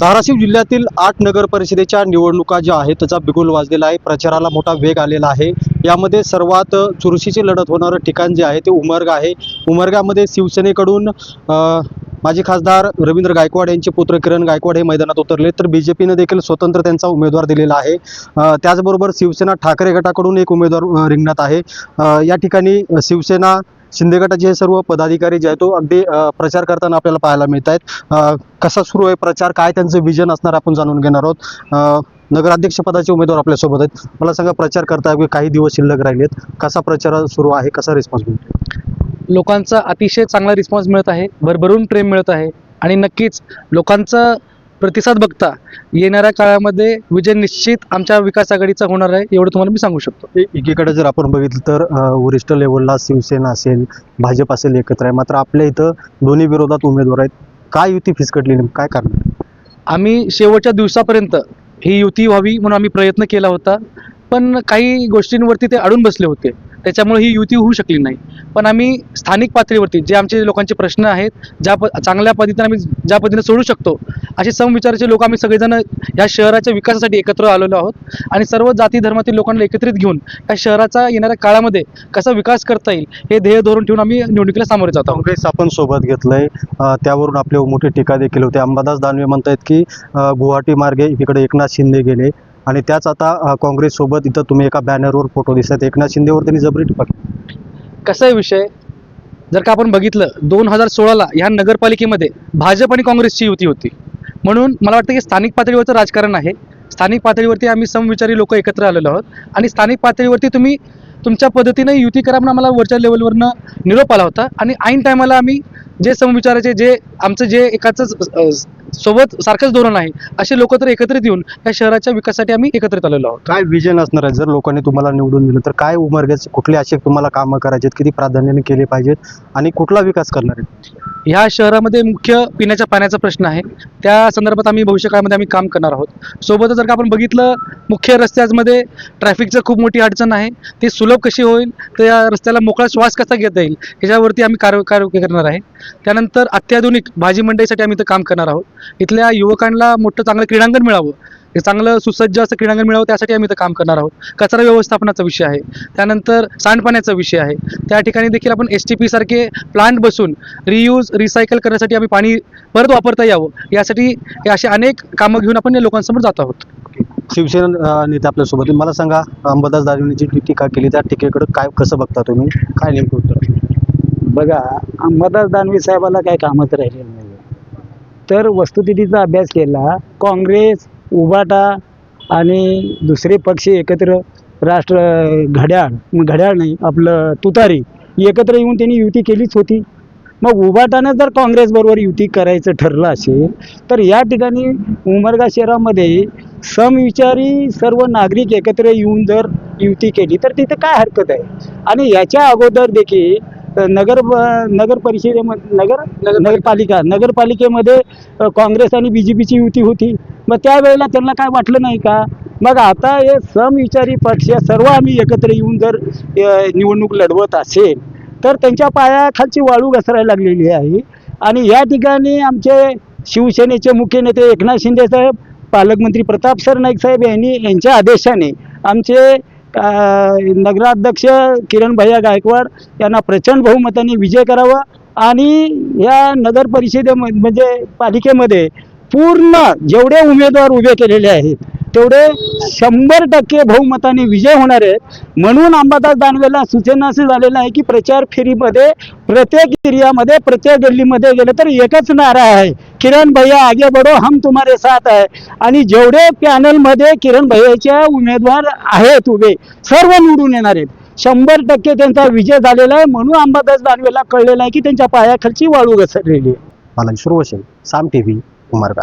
धाराशिव जिल्ह्यातील आठ नगर परिषदेच्या निवडणुका ज्या आहेत त्याचा बिगुल वाजलेला आहे. प्रचाराला मोठा वेग आलेला आहे. यामध्ये सर्वात चुरशीची लढत होणारं ठिकाण जे आहे ते उमरग आहे. उमरगामध्ये शिवसेनेकडून माजी खासदार रवींद्र गायकवाड यांचे पुत्र किरण गायकवाड हे मैदानात उतरले. तर बी जे पीनं देखील स्वतंत्र त्यांचा उमेदवार दिलेला आहे. त्याचबरोबर शिवसेना ठाकरे गटाकडून एक उमेदवार रिंगणात आहे. या ठिकाणी शिवसेना शिंदे गटाचे हे सर्व पदाधिकारी जे आहेत तो अगदी प्रचार करताना आपल्याला पाहायला मिळत आहेत कसा सुरू आहे प्रचार? काय त्यांचं विजन असणार आपण जाणून घेणार आहोत. नगराध्यक्षपदाचे उमेदवार आपल्यासोबत आहेत. मला सांगा प्रचार करता काही दिवस शिल्लक राहिलेत. कसा प्रचार सुरू आहे? कसा रिस्पॉन्स मिळतो लोकांचा अतिशय चांगला रिस्पॉन्स मिळत आहे. भरभरून प्रेम मिळत आहे. आणि नक्कीच लोकांचा प्रतिसाद बघता येणाऱ्या काळामध्ये विजय निश्चित आमच्या विकास आघाडीचा होणार आहे एवढं तुम्हाला मी सांगू शकतो. एकीकडे जर आपण बघितलं तर वरिष्ठ लेवलला शिवसेना असेल भाजप असेल एकत्र आहे. मात्र आपल्या इथं दोन्ही विरोधात उमेदवार आहेत. काय युती फिसकटली? काय कारण? आम्ही शेवटच्या दिवसापर्यंत ही युती व्हावी म्हणून आम्ही प्रयत्न केला होता. पण काही गोष्टींवरती ते अडून बसले होते. त्याच्यामुळे ही युती होऊ शकली नाही. पण आम्ही स्थानिक पातळीवरती जे आमचे लोकांचे प्रश्न आहेत ज्या प चांगल्या पद्धतीने आम्ही ज्या पद्धतीने सोडू शकतो असे समविचाराचे लोक आम्ही सगळेजण या शहराच्या विकासासाठी एकत्र आलेलो आहोत. आणि सर्व जाती धर्मातील लोकांना एकत्रित घेऊन या शहराचा येणाऱ्या काळामध्ये कसा विकास करता येईल हे ध्येय धोरण ठेवून आम्ही निवडणुकीला सामोरे जातो आहोत. काँग्रेस आपण सोबत घेतलंय. आहे त्यावरून आपले मोठी टीका देखील होते. अंबादास दानवे म्हणतायत की गुवाहाटी मार्गे इकडे एकनाथ शिंदे गेले. आणि त्याच आता काँग्रेससोबत काँग्रेस सोबत इथं तुम्ही एका बॅनरवर फोटो दिसत एकनाथ शिंदेवर त्यांनी जबरी टीका कसा आहे विषय? जर का आपण बघितलं दोन हजार सोळाला ह्या नगरपालिकेमध्ये भाजप आणि काँग्रेसची युती होती. म्हणून मला वाटतं की स्थानिक पातळीवरचं राजकारण आहे. स्थानिक पातळीवरती आम्ही समविचारी लोक एकत्र आलेलो आहोत. आणि स्थानिक पातळीवरती तुम्ही तुमच्या पद्धतीने युती करा म्हणून आम्हाला वरच्या लेवलवरनं निरोप आला होता. आणि ऐन टायमाला आम्ही जे समविचाराचे जे आमचं जे एकाच सोबत सारखंच धोरण आहे. असे लोक तर एकत्रित येऊन या शहराच्या विकासासाठी आम्ही एकत्रित आलेलो आहोत. काय विजन असणार आहे? जर लोकांनी तुम्हाला निवडून दिलं तर काय उमर्गाचे कुठले असे तुम्हाला कामं करायचे किती प्राधान्याने केले पाहिजेत? आणि कुठला विकास करणार आहे? ह्या शहरामध्ये मुख्य पिण्याच्या पाण्याचा प्रश्न आहे. त्या संदर्भात आम्ही भविष्य काळामध्ये आम्ही काम करणार आहोत. सोबतच जर का आपण बघितलं मुख्य रस्त्यामध्ये ट्रॅफिकचं खूप मोठी अडचण आहे. ती सुलभ कशी होईल? तर या रस्त्याला मोकळा श्वास कसा घेता येईल? ह्याच्यावरती आम्ही कार्य कार्य करणार आहे. त्यानंतर अत्याधुनिक भाजी मंडईसाठी आम्ही इथं काम करणार आहोत. इथल्या युवकांना मोठं चांगलं क्रीडांगण मिळावं. हे चांगलं सुसज्ज असं क्रीडांगण मिळावं त्यासाठी आम्ही इथं काम करणार आहोत. कचरा व्यवस्थापनाचा विषय आहे. त्यानंतर सांडपाण्याचा विषय आहे. त्या ठिकाणी देखील आपण एस टी पी सारखे प्लांट बसून रियूज रिसायकल करण्यासाठी आम्ही पाणी परत वापरता यावं. यासाठी हे असे अनेक कामं घेऊन आपण या लोकांसमोर जात आहोत. शिवसेना नेते आपल्यासोबत आहेत. मला सांगा अंबादास जी टीका केली त्या टीकेकडे काय कसं बघता तुम्ही? काय नेमकं उत्तर? बघा अंबादास दानवे साहेबाला काय कामच राहिलेलं नाही. तर वस्तुस्थितीचा अभ्यास केला. काँग्रेस उबाटा आणि दुसरे पक्ष एकत्र राष्ट्र घड्याळ घड्याळ नाही आपलं तुतारी एकत्र येऊन त्यांनी युती केलीच होती. मग उबाटानं जर काँग्रेसबरोबर युती करायचं ठरलं असेल तर या ठिकाणी उमरगा शहरामध्ये समविचारी सर्व नागरिक एकत्र येऊन जर युती केली तर तिथे काय हरकत आहे? आणि याच्या अगोदर देखील नगर नगर परिषदेमध्ये नगर नगरपालिका नगरपालिकेमध्ये काँग्रेस आणि बी जे पीची युती होती. मग त्यावेळेला त्यांना काय वाटलं नाही का? मग आता हे समविचारी पक्ष सर्व आम्ही एकत्र येऊन जर निवडणूक लढवत असेल तर त्यांच्या पायाखालची वाळू घसरायला लागलेली आहे. आणि या ठिकाणी आमचे शिवसेनेचे मुख्य नेते एकनाथ शिंदे साहेब पालकमंत्री प्रताप सर नाईक साहेब यांनी यांच्या आदेशाने आमचे नगराध्यक्ष किरण भैया गायकवाड यांना प्रचंड बहुमताने विजय करावा आणि या नगर परिषदे म्हणजे पालिकेमध्ये पूर्ण जेवढे उमेदवार उभे केलेले आहेत तेवढे शंभर टक्के बहुमताने विजय होणार आहेत. म्हणून अंबादास दानवेला सूचना असं झालेलं आहे की प्रचार फेरीमध्ये प्रत्येक एरियामध्ये प्रत्येक गल्लीमध्ये गेलं तर एकच नारा आहे. किरण भैया आगे बढो हम तुम्हारे साथ आहे. आणि जेवढे पॅनलमध्ये किरण भैयाच्या उमेदवार आहेत उभे सर्व निवडून येणार आहेत. शंभर टक्के त्यांचा विजय झालेला आहे. म्हणून अंबादास दानवेला कळलेलं आहे की त्यांच्या पायाखालची वाळू घसरलेली आहे. मला साम टी व्ही उमरगा.